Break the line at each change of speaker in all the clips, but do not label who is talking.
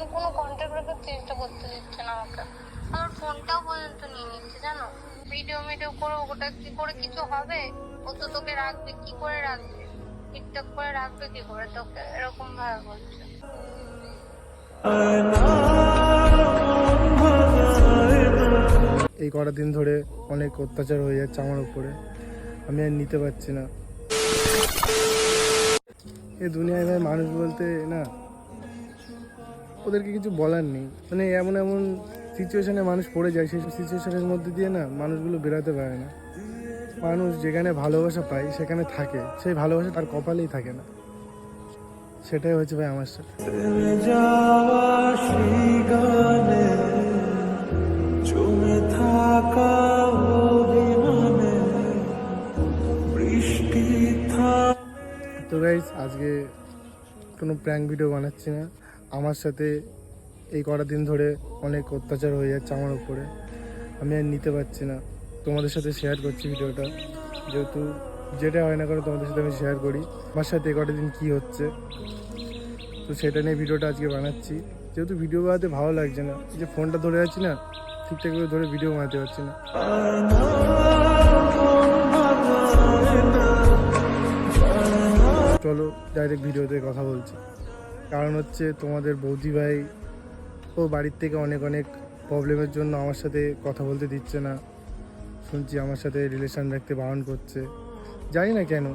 কোনো কোনো কন্ট্যাক্ট রাখার চেষ্টা করতে দিচ্ছে না আমাকে। আমার ফোনটাও পর্যন্ত নিয়ে নিচ্ছে, জানো? ভিডিও ভিডিও করে ওটা কি করে কিছু হবে? ও তো তোকে রাখবে, কি করে রাখবে? টিকটক করে রাখবে, কি করে তোকে? এরকম ভাবে বলছে।
এই কটা দিন ধরে অনেক অত্যাচার হয়ে যাচ্ছে আমার উপরে। আমি আর নিতে পারছি না। এই দুনিয়ায় ভাই মানুষ বলতে, না ওদেরকে কিছু বলার নেই। মানে এমন এমন সিচুয়েশনে মানুষ পড়ে যায়, সেই সিচুয়েশনের মধ্যে দিয়ে না মানুষগুলো বেরোতে পারে না। মানুষ যেখানে ভালোবাসা পায়, সেখানে থাকে। সেই ভালোবাসা তার কপালেই থাকে না। সেটাই হচ্ছে ভাই আমার সাথে। তো গাইজ আজকে কোনো প্র্যাঙ্ক ভিডিও বানাচ্ছি না। আমার সাথে এই কটা দিন ধরে অনেক অত্যাচার হয়ে যাচ্ছে আমার উপরে। আমি আর নিতে পারছি না। তোমাদের সাথে শেয়ার করছি ভিডিওটা। যেহেতু যেটা হয় না করে তোমাদের সাথে আমি শেয়ার করি। আমার সাথে এই কটা দিন কী হচ্ছে? তো সেটা নিয়ে ভিডিওটা আজকে বানাচ্ছি। যেহেতু ভিডিও বানাতে ভালো লাগছে না। যে ফোনটা ধরে যাচ্ছি না, ঠিকঠাক করে ধরে ভিডিও বানাতে পারছি না। চলো ডাইরেক্ট ভিডিওতে কথা বলছি। কারণ হচ্ছে তোমাদের বৌদি ভাই ও বাড়ির থেকে অনেক অনেক প্রবলেমের জন্য আমার সাথে কথা বলতে দিচ্ছে না। শুনছি আমার সাথে রিলেশান রাখতে বারণ করছে। জানি না কেন।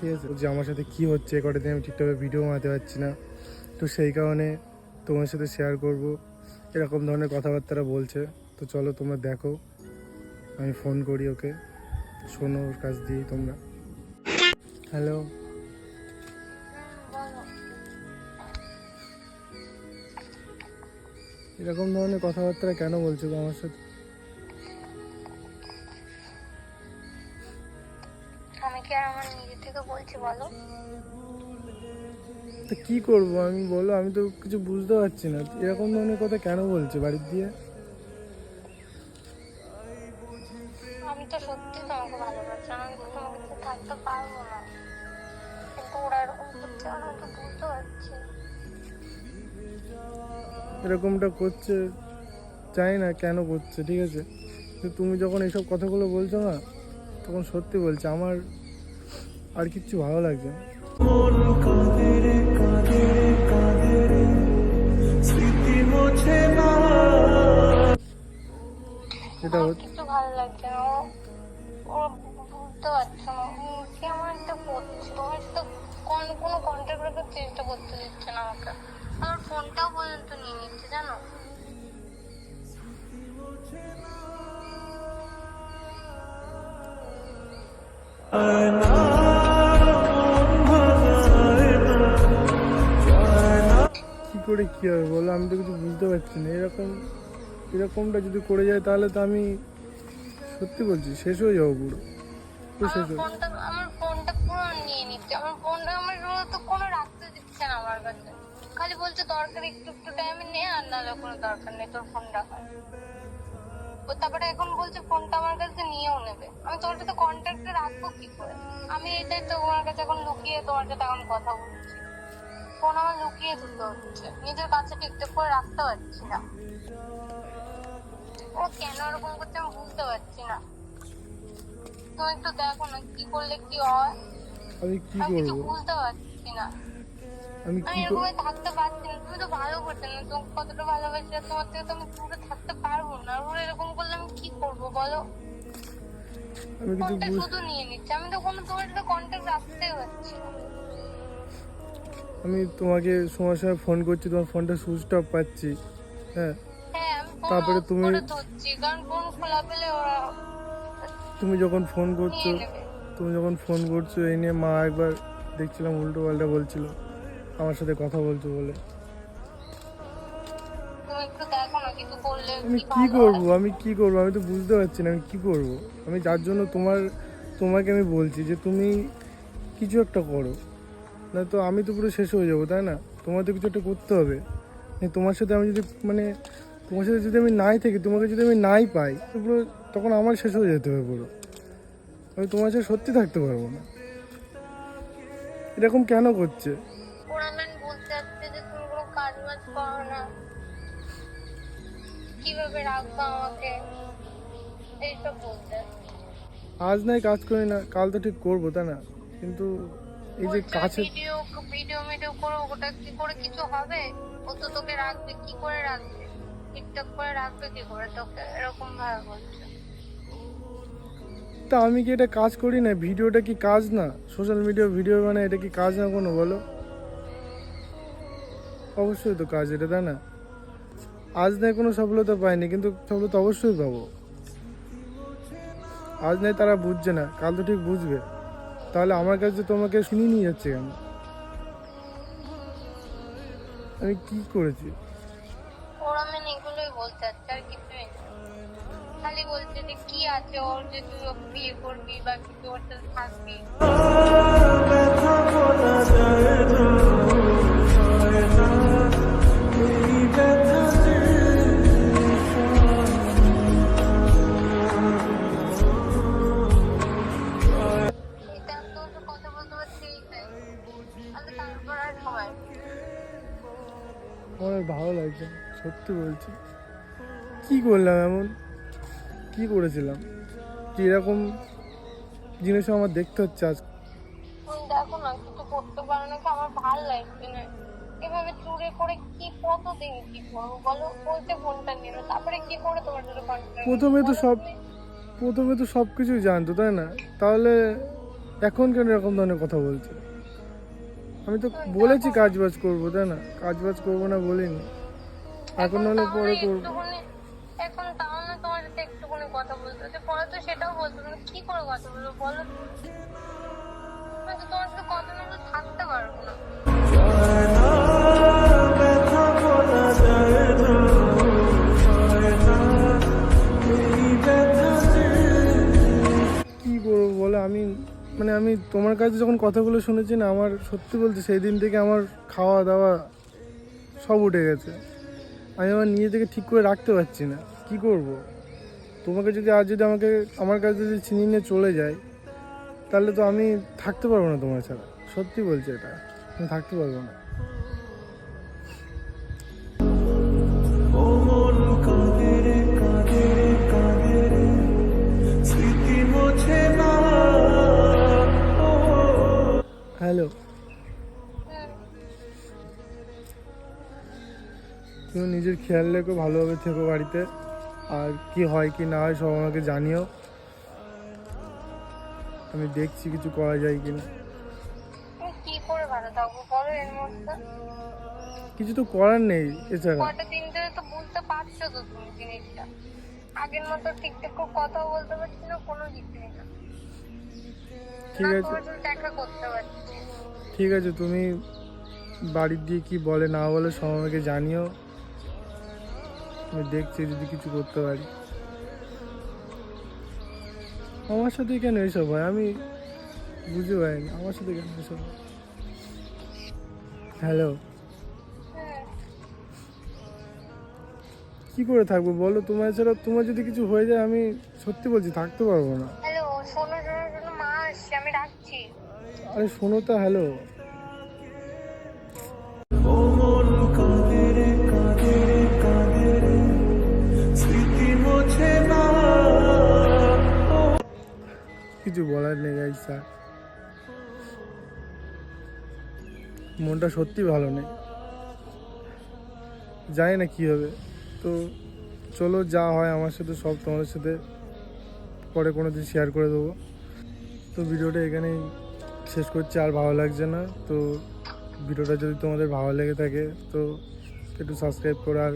ঠিক আছে। যে আমার সাথে কি হচ্ছে? কটা দিন আমি ঠিকঠাকভাবে ভিডিও বানাতে পারছি না। তো সেই কারণে তোমার সাথে শেয়ার করব। এরকম ধরনের কথাবার্তারা বলছে। তো চলো তোমরা দেখো। আমি ফোন করি ওকে। শোনো ওর কাছ দিয়েই তোমরা। হ্যালো এরকম ধরনের কথাবার্তা কেন বলছো আমার সাথে?
আমি কি আর আমার নিজে থেকে বলছি বলো?
তো কি করব? আমি বলো আমি তো কিছু বুঝতে পারছি না। এরকম ধরনের কথা কেন বলছো বাড়ির দিয়ে?
আমি তো সত্যি তোমাকে ভালোবাসি আমি তোমাকে থাকতে পারব না। কিন্তু ওরা এরকম করছে আমি তো বুঝতে পারছি
এরকমটা করছে জানি না কেন করছে ঠিক আছে? তো তুমি যখন এইসব কথাগুলো বলছো না তখন সত্যি বলছে আমার আর কিচ্ছু ভালো লাগছে এটা হচ্ছে
ভালো লাগছে না ও বুঝতে পারছ না আমার একটা করছে? তোমার সাথে কোন কোনো কন্ট্যাক্ট রাখার চেষ্টা করতে দিচ্ছে না আমাকে। আমার ফোনটাও পর্যন্ত নিয়ে নিচ্ছে জানো?
কি করে কি হবে বলো? আমি তো কিছু বুঝতে পারছি না। এরকম এরকমটা যদি করে যায় তাহলে তো আমি সত্যি বলছি শেষ হয়ে যাব পুরো। পুরো শেষ হয়ে
আমার ফোনটা পুরো নিয়ে নিচ্ছে। আমার ফোনটা আমার তো কোনো রাখতে দিচ্ছে না আমার কাছে। খালি বলছে দরকার একটু একটু টাইমে নে আর নাহলে কোনো দরকার নেই তোর ফোন রাখার ও তারপরে এখন বলছে ফোনটা আমার কাছে নিয়েও নেবে। আমি তোমার সাথে কন্ট্যাক্টে রাখব কি করে? আমি এটাই তো তোমার কাছে এখন লুকিয়ে তোমার সাথে এখন কথা বলছি। ফোন আমার লুকিয়ে দিতে হচ্ছে। নিজের কাছে ঠিকঠাক করে রাখতে পারছি না। ও কেন ওরকম করছে আমি বুঝতে পারছি না। তুমি একটু দেখো না কি করলে কি হয়।
আমি
কিছু বুঝতে পারছি না।
আমি কি কর-
থাকতে পারছি না তুমি তো ভালো করছ না তোমাকে কতটা ভালোবাসি তোমার থেকে তো আমি দূরে থাকতে পারব না। আর ওরা এরকম করলে আমি কি করব বলো?
আমি বুঝ
শুধু নিয়ে নিচ্ছি। আমি তো কোনো তোমার সাথে কন্ট্যাক্ট রাখতেই পারছি
আমি তোমাকে সময় সময় ফোন করছি তোমার ফোনটা সুইচ অফ পাচ্ছি। হ্যাঁ।
হ্যাঁ
তারপরে তুমি- তুমি যখন ফোন করছ তুমি যখন ফোন করছ এই নিয়ে মা একবার দেখছিলাম উল্টো পাল্টা বলছিল। আমার সাথে কথা বলছো বলে। আমি
কি
করব? আমি কি করব? আমি তো বুঝতে পারছি না আমি কি করব? আমি যার জন্য তোমার তোমাকে আমি বলছি যে তুমি কিছু একটা করো। না তো আমি তো পুরো শেষ হয়ে যাব তাই না? তোমার তো কিছু একটা করতে হবে। মানে তোমার সাথে আমি যদি মানে তোমার সাথে যদি আমি নাই থাকি তোমাকে যদি আমি নাই পাই পুরো তখন আমার শেষ হয়ে যেতে হবে পুরো। আমি তোমার সাথে সত্যি থাকতে পারব না। এরকম কেন করছে?
কীভাবে রাখব আমাকে? এইসব বলতে।
আজ নাই কাজ করি না কাল তো ঠিক করব তাই না? কিন্তু এই যে কাছে
ভিডিও ভিডিও ভিডিও করে ওটা কি করে কিছু হবে? ও তো তোকে রাখবে কি করে রাখবে? টিকটক করে রাখবে কি করে? তোকে এরকম ভাবে বলছে।
তা আমি কি এটা কাজ করি না? ভিডিওটা কি কাজ না? সোশ্যাল মিডিয়া ভিডিও মানে এটা কি কাজ না কোনো বলো? অবশ্যই তো কাজ এটা তাই না? আজ নাই কোনো সফলতা পাইনি কিন্তু সফলতা অবশ্যই পাবো। আজ নাই তারা বুঝছে না কাল তো ঠিক বুঝবে। তাহলে আমার কাছে তোমাকে শুনিয়ে নিয়ে যাচ্ছে কেন? আমি কি করেছি?
ওরা এগুলোই বলতে চাচ্ছে আর কিছুই না। খালি বলছে যে কি আছে ওর যে তুই বিয়ে করবি বা কিছু ওর সাথে থাকবি।
আমার আর ভালো লাগছে সত্যি বলছি। কি করলাম এমন? কি করেছিলাম? যে এরকম জিনিসও আমার দেখতে হচ্ছে আজ।
দেখো না কিছু করতে পারো না আমার ভালো লাগছে না। এভাবে চুরি করে কি কতদিন কি করব বলো? বলতে ফোনটা নিল তারপরে কি করে তোমার সাথে
প্রথমে তো সব- প্রথমে তো সব কিছুই জানতো তাই না? তাহলে এখন কেন এরকম ধরনের কথা বলছে? আমি তো বলেছি কাজ বাজ করব তাই না? কাজ বাজ করব না বলিনি। এখন নাহলে পরে করব।
এখন তাও না তোমার সাথে একটুখানি কথা বলতে হচ্ছে। পরে তো সেটাও বলতে কি করে কথা বলব বলো? আমি তোমার সাথে কথা না থাকতে পারব না।
কি করব বলো? আমি মানে আমি তোমার কাছে যখন কথাগুলো শুনেছি না, আমার সত্যি বলছি সেই দিন থেকে আমার খাওয়া দাওয়া সব উঠে গেছে। আমি আমার নিজে থেকে ঠিক করে রাখতে পারছি না। কি করব? তোমাকে যদি আজ যদি আমাকে, আমার কাছে যদি চিনি নিয়ে চলে যায়, তাহলে তো আমি থাকতে পারব না তোমার ছাড়া। সত্যি বলছি এটা। আমি থাকতে পারব না। হ্যালো। তুমি নিজের খেয়াল রেখো ভালোভাবে থেকো বাড়িতে। আর কি হয় কি না হয় সব আমাকে জানিও। আমি দেখছি কিছু করা যায় কি না
কি করে ভালো থাকব বলো এর মধ্যে।
কিছু তো করার নেই এছাড়া।
কয়টা দিন ধরে তো বুঝতে পারছ তো তুমি জিনিসটা। আগের মতো ঠিকঠাক করে কথাও বলতে পারছি না কোনো না।
ঠিক আছে।
দেখা করতে পারছি।
ঠিক আছে, তুমি বাড়ির দিয়ে কি বলে না বলে সব আমাকে জানিও। আমি দেখছি যদি কিছু করতে পারি। আমার সাথে কেন এসব হয়? আমি বুঝতে পারিনি। আমার সাথে কেন এসব হয়? হ্যালো? কি করে থাকব বলো? তোমার ছাড়া, তোমার যদি কিছু হয়ে যায়, আমি সত্যি বলছি, থাকতে পারব না।
হ্যালো, শোনো শোনো মা আসছে, আমি
আরে শোনো তো হ্যালো কিছু বলার নেই গাইস মনটা সত্যি ভালো নেই। জানি না কী হবে। তো চলো যা হয় আমার সাথে সব তোমাদের সাথে পরে কোনো দিন শেয়ার করে দেবো। তো ভিডিওটা এখানেই শেষ করছি, আর ভালো লাগছে না। তো ভিডিওটা যদি তোমাদের ভালো লেগে থাকে, তো একটু সাবস্ক্রাইব করো, আর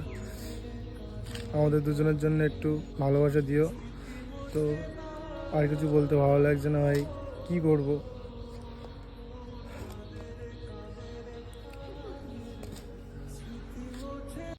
আমাদের দুজনের জন্য একটু ভালোবাসা দিও। তো আর কিছু বলতে ভালো লাগছে না ভাই, কী করব?